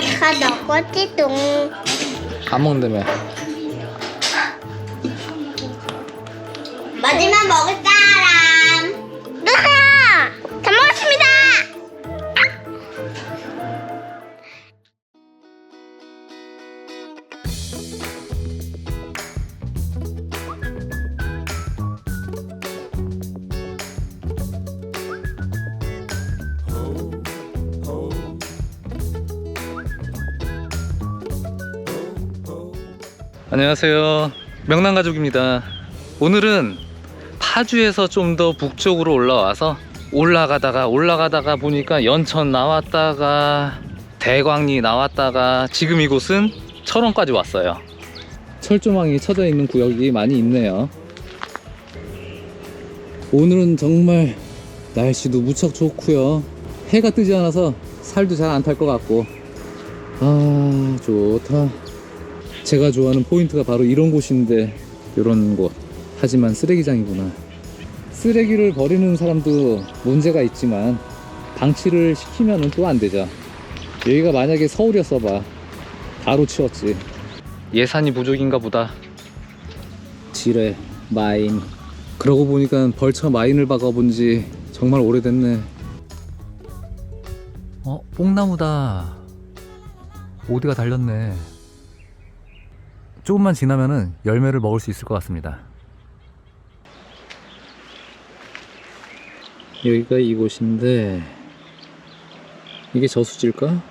누가 다 먹었지 똥. 안 먹는다며 마지막 먹을 사 안녕하세요. 명랑가족입니다. 오늘은 파주에서 좀 더 북쪽으로 올라와서 올라가다가 올라가다가 보니까 연천 나왔다가 대광리 나왔다가 지금 이곳은 철원까지 왔어요. 철조망이 쳐져 있는 구역이 많이 있네요. 오늘은 정말 날씨도 무척 좋고요. 해가 뜨지 않아서 살도 잘 안 탈 것 같고. 아 좋다 제가 좋아하는 포인트가 바로 이런 곳인데 이런 곳. 하지만 쓰레기장이구나. 쓰레기를 버리는 사람도 문제가 있지만 방치를 시키면 또 안 되죠. 여기가 만약에 서울이었어 봐. 바로 치웠지. 예산이 부족인가 보다. 지뢰 마인. 그러고 보니까 벌써 마인을 박아본 지 정말 오래됐네. 어 뽕나무다. 오디가 달렸네 조금만 지나면은 열매를 먹을 수 있을 것 같습니다. 여기가 이곳인데 이게 저수지일까?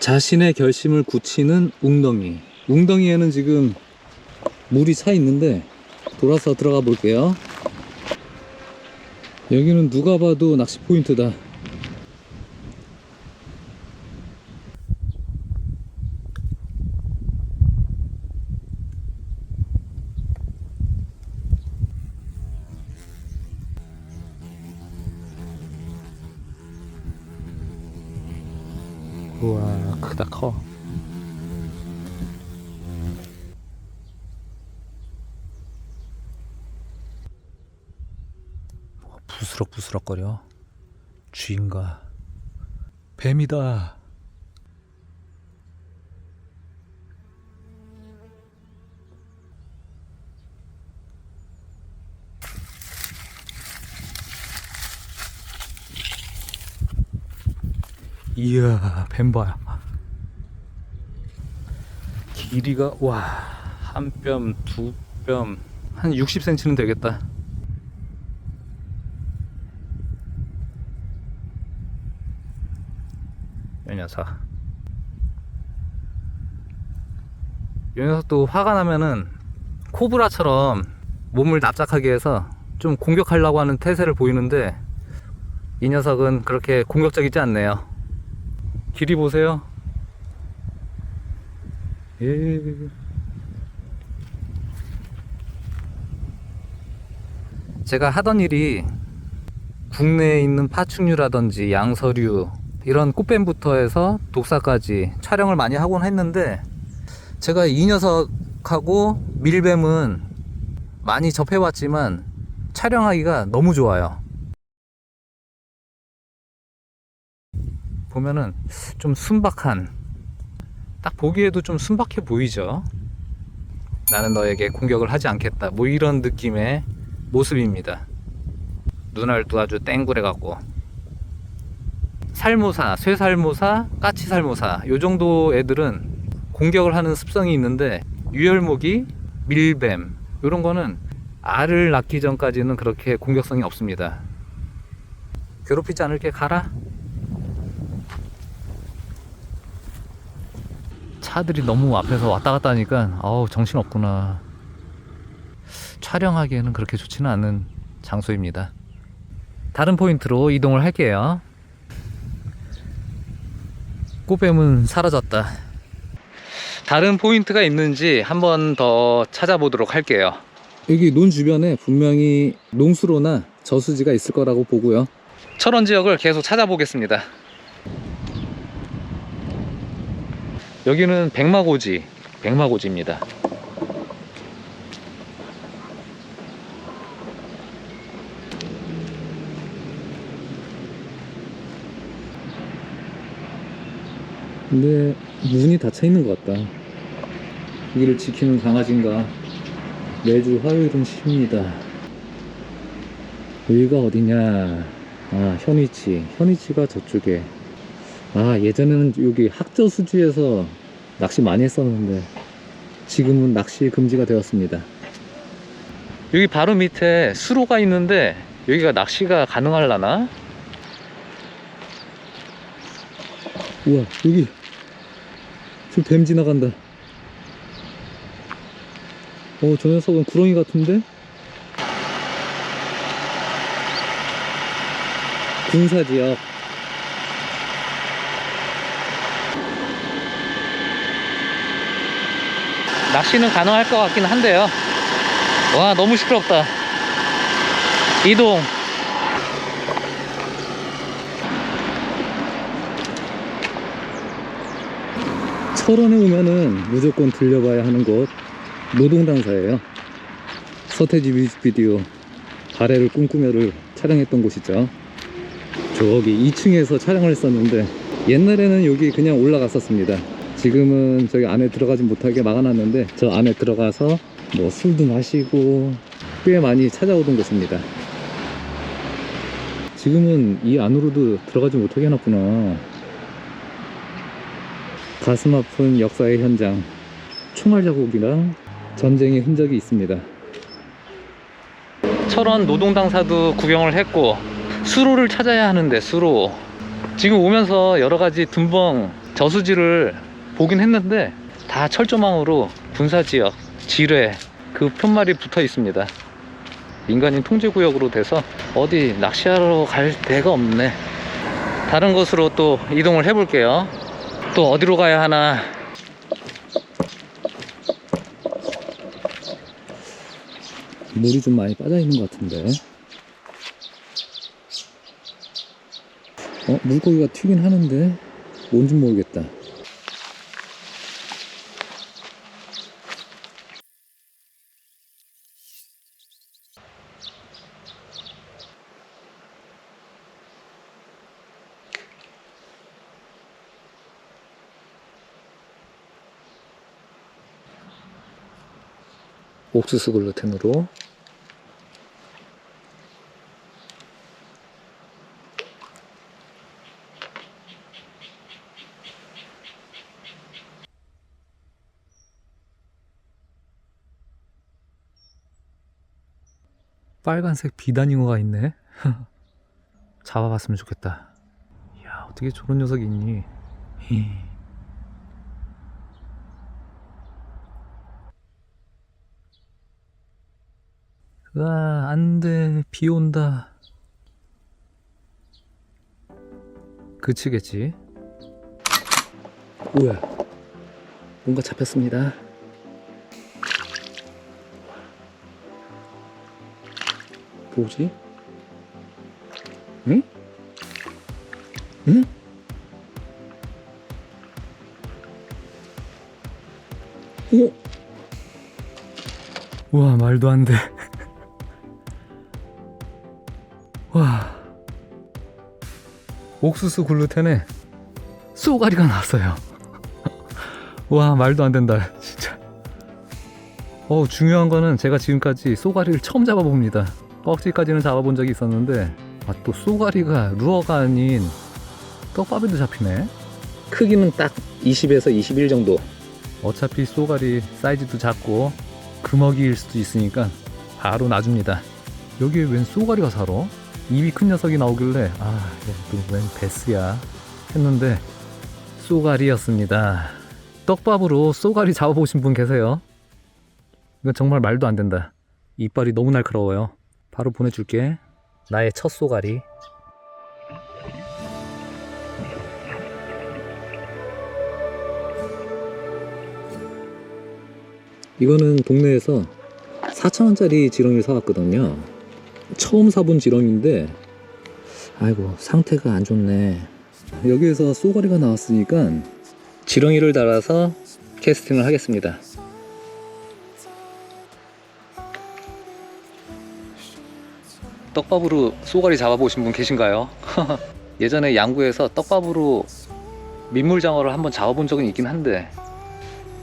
자신의 결심을 굳히는 웅덩이. 웅덩이에는 지금 물이 차 있는데 돌아서 들어가 볼게요. 여기는 누가 봐도 낚시 포인트다. 크다 커. 뭐 부스럭부스럭거려? 쥐인가? 뱀이다. 이야 뱀 봐요 길이가 와 한 뼘 두 뼘 한 60cm는 되겠다. 이 녀석. 이 녀석도 화가 나면은 코브라처럼 몸을 납작하게 해서 좀 공격하려고 하는 태세를 보이는데 이 녀석은 그렇게 공격적이지 않네요. 길이 보세요. 예. 제가 하던 일이 국내에 있는 파충류라든지 양서류 이런 꽃뱀부터 해서 독사까지 촬영을 많이 하곤 했는데 제가 이 녀석하고 밀뱀은 많이 접해왔지만 촬영하기가 너무 좋아요. 보면은 좀 순박한 딱 보기에도 좀 순박해 보이죠? 나는 너에게 공격을 하지 않겠다. 뭐 이런 느낌의 모습입니다. 눈알 도 아주 땡그레 갖고. 살모사, 쇠살모사, 까치살모사. 요 정도 애들은 공격을 하는 습성이 있는데 유혈모기, 밀뱀. 이런 거는 알을 낳기 전까지는 그렇게 공격성이 없습니다. 괴롭히지 않을게 가라 차들이 너무 앞에서 왔다 갔다 하니까 어우 정신 없구나. 촬영하기에는 그렇게 좋지는 않은 장소입니다. 다른 포인트로 이동을 할게요. 꽃뱀은 사라졌다. 다른 포인트가 있는지 한번 더 찾아보도록 할게요. 여기 논 주변에 분명히 농수로나 저수지가 있을 거라고 보고요. 철원 지역을 계속 찾아보겠습니다 여기는 백마고지, 백마고지입니다. 근데 문이 닫혀 있는 것 같다. 여기를 지키는 강아지인가 매주 화요일은 쉽니다. 여기가 어디냐? 아 현위치. 현위치가 저쪽에. 아 예전에는 여기 학저수지에서 낚시 많이 했었는데 지금은 낚시 금지가 되었습니다. 여기 바로 밑에 수로가 있는데 여기가 낚시가 가능할라나? 우와 여기 저 뱀 지나간다 어저 녀석은 구렁이 같은데? 군사지역 낚시는 가능할 것 같긴 한데요. 와 너무 시끄럽다. 이동. 철원에 오면은 무조건 들려봐야 하는 곳 노동당사예요. 서태지 뮤직비디오 발해를 꿈꾸며를 촬영했던 곳이죠. 저기 2층에서 촬영을 했었는데 옛날에는 여기 그냥 올라갔었습니다 지금은 저기 안에 들어가지 못하게 막아놨는데 저 안에 들어가서 뭐 술도 마시고 꽤 많이 찾아오던 곳입니다. 지금은 이 안으로도 들어가지 못하게 해놨구나. 가슴 아픈 역사의 현장 총알 자국이랑 전쟁의 흔적이 있습니다. 철원 노동당사도 구경을 했고 수로를 찾아야 하는데 수로. 지금 오면서 여러 가지 둔벙 저수지를 보긴 했는데 다 철조망으로 군사지역 지뢰 그 편말이 붙어 있습니다. 민간인 통제구역으로 돼서 어디 낚시하러 갈 데가 없네. 다른 곳으로 또 이동을 해 볼게요. 또 어디로 가야 하나? 물이 좀 많이 빠져 있는 것 같은데. 어 물고기가 튀긴 하는데 뭔지 모르겠다 옥수수 글루텐으로. 빨간색 비단잉어가 있네. 잡아봤으면 좋겠다. 이야 어떻게 저런 녀석이 있니 히. 와, 안 돼. 비 온다. 그치겠지? 뭐야? 뭔가 잡혔습니다. 뭐지? 응? 응? 오! 우와, 말도 안 돼. 와. 옥수수 글루텐에 쏘가리가 나왔어요. 와 말도 안 된다 진짜. 어 중요한 거는 제가 지금까지 쏘가리를 처음 잡아봅니다. 꺽지까지는 잡아본 적이 있었는데 아 또 쏘가리가 루어가 아닌 떡밥에도 잡히네. 크기는 딱 20에서 21 정도. 어차피 쏘가리 사이즈도 작고 금어기일 수도 있으니까 바로 놔줍니다. 여기에 웬 쏘가리가 살아? 입이 큰 녀석이 나오길래 아 이거 웬 베스야. 했는데 쏘가리였습니다. 떡밥으로 쏘가리 잡아보신 분 계세요? 이건 정말 말도 안 된다. 이빨이 너무 날카로워요. 바로 보내줄게. 나의 첫 쏘가리. 이거는 동네에서 4천원짜리 지렁이를 사왔거든요 처음 사본 지렁인데 아이고 상태가 안 좋네 여기에서 쏘가리가 나왔으니까 지렁이를 달아서 캐스팅을 하겠습니다 떡밥으로 쏘가리 잡아보신 분 계신가요? 예전에 양구에서 떡밥으로 민물장어를 한번 잡아본 적은 있긴 한데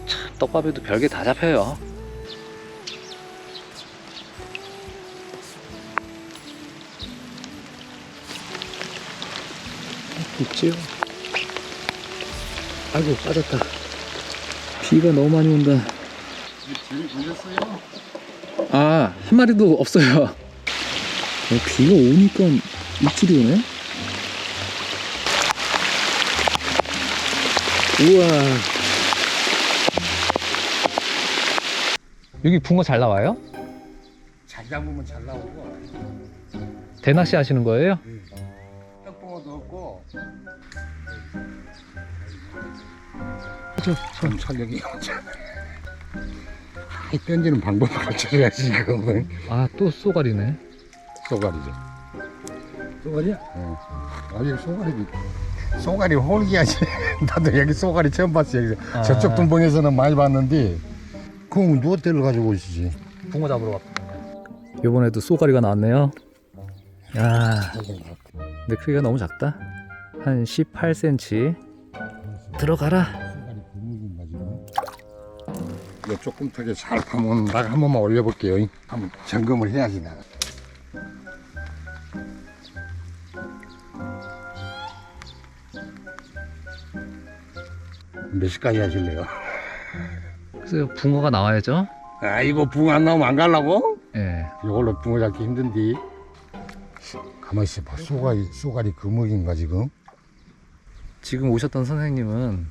참 떡밥에도 별게 다 잡혀요. 있지요? 아이고 빠졌다. 비가 너무 많이 온다. 아, 한 마리도 없어요. 어, 비가 오니까 입질이 오네? 우와. 여기 붕어 잘 나와요? 잘 잡으면 잘 나오고 대낚시 하시는 거예요? 떡 붕어도 없고. 저, 좀 철력이 이 던지는 방법을 가르쳐줘야지 지금은 아, 또 쏘가리네. 쏘가리죠. 쏘가리야? 응 아직 쏘가리. 쏘가리 홀기야지. 나도 여기 쏘가리 처음 봤어 여기. 아. 저쪽 동봉에서는 많이 봤는데 그럼 누가 데려 가지고 오시지? 붕어 잡으러 왔거든요. 이번에도 쏘가리가 나왔네요. 야, 근데 크기가 너무 작다. 한 18cm. 들어가라. 이거 조금 턱에 잘 파면 나가 한 번만 올려볼게요 한번 점검을 해야지 나 몇 시까지 하실래요? 그래서 붕어가 나와야죠. 아 이거 붕어 안 나오면 안 갈라고? 예. 이걸로 붕어 잡기 힘든디 가만히 있어 봐 쏘가리 쏘가리 금목인가 지금? 지금 오셨던 선생님은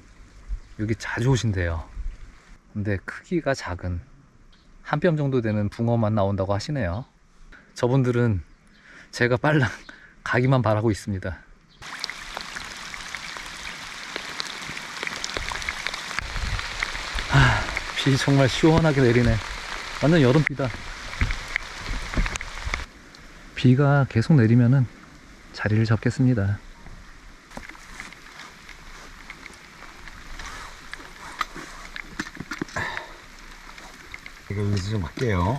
여기 자주 오신대요. 근데 크기가 작은 한 뼘 정도 되는 붕어만 나온다고 하시네요. 저분들은 제가 빨랑 가기만 바라고 있습니다. 아, 비 정말 시원하게 내리네. 완전 여름비다. 비가 계속 내리면은 자리를 잡겠습니다. 이거 여기서 좀 할게요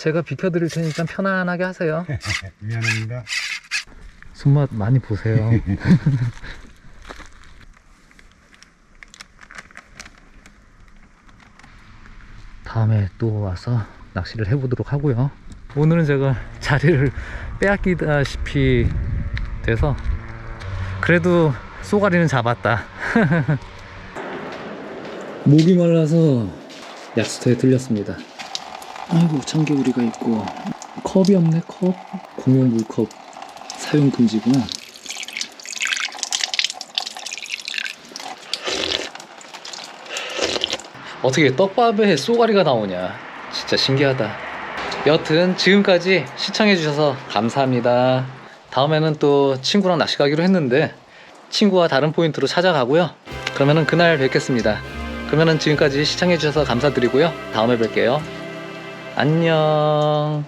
제가 비켜드릴 테니까 편안하게 하세요. 미안합니다 손맛 많이 보세요. 다음에 또 와서 낚시를 해보도록 하고요. 오늘은 제가 자리를 빼앗기다시피 돼서 그래도 쏘가리는 잡았다. 목이 말라서 약수터에 들렸습니다. 아이고 참개구리가 있고. 컵이 없네 컵. 공용 물컵. 사용 금지구나. 어떻게 떡밥에 쏘가리가 나오냐? 진짜 신기하다. 여튼 지금까지 시청해 주셔서 감사합니다. 다음에는 또 친구랑 낚시 가기로 했는데 친구와 다른 포인트로 찾아가고요. 그러면은 그날 뵙겠습니다. 그러면은 지금까지 시청해 주셔서 감사드리고요. 다음에 뵐게요 안녕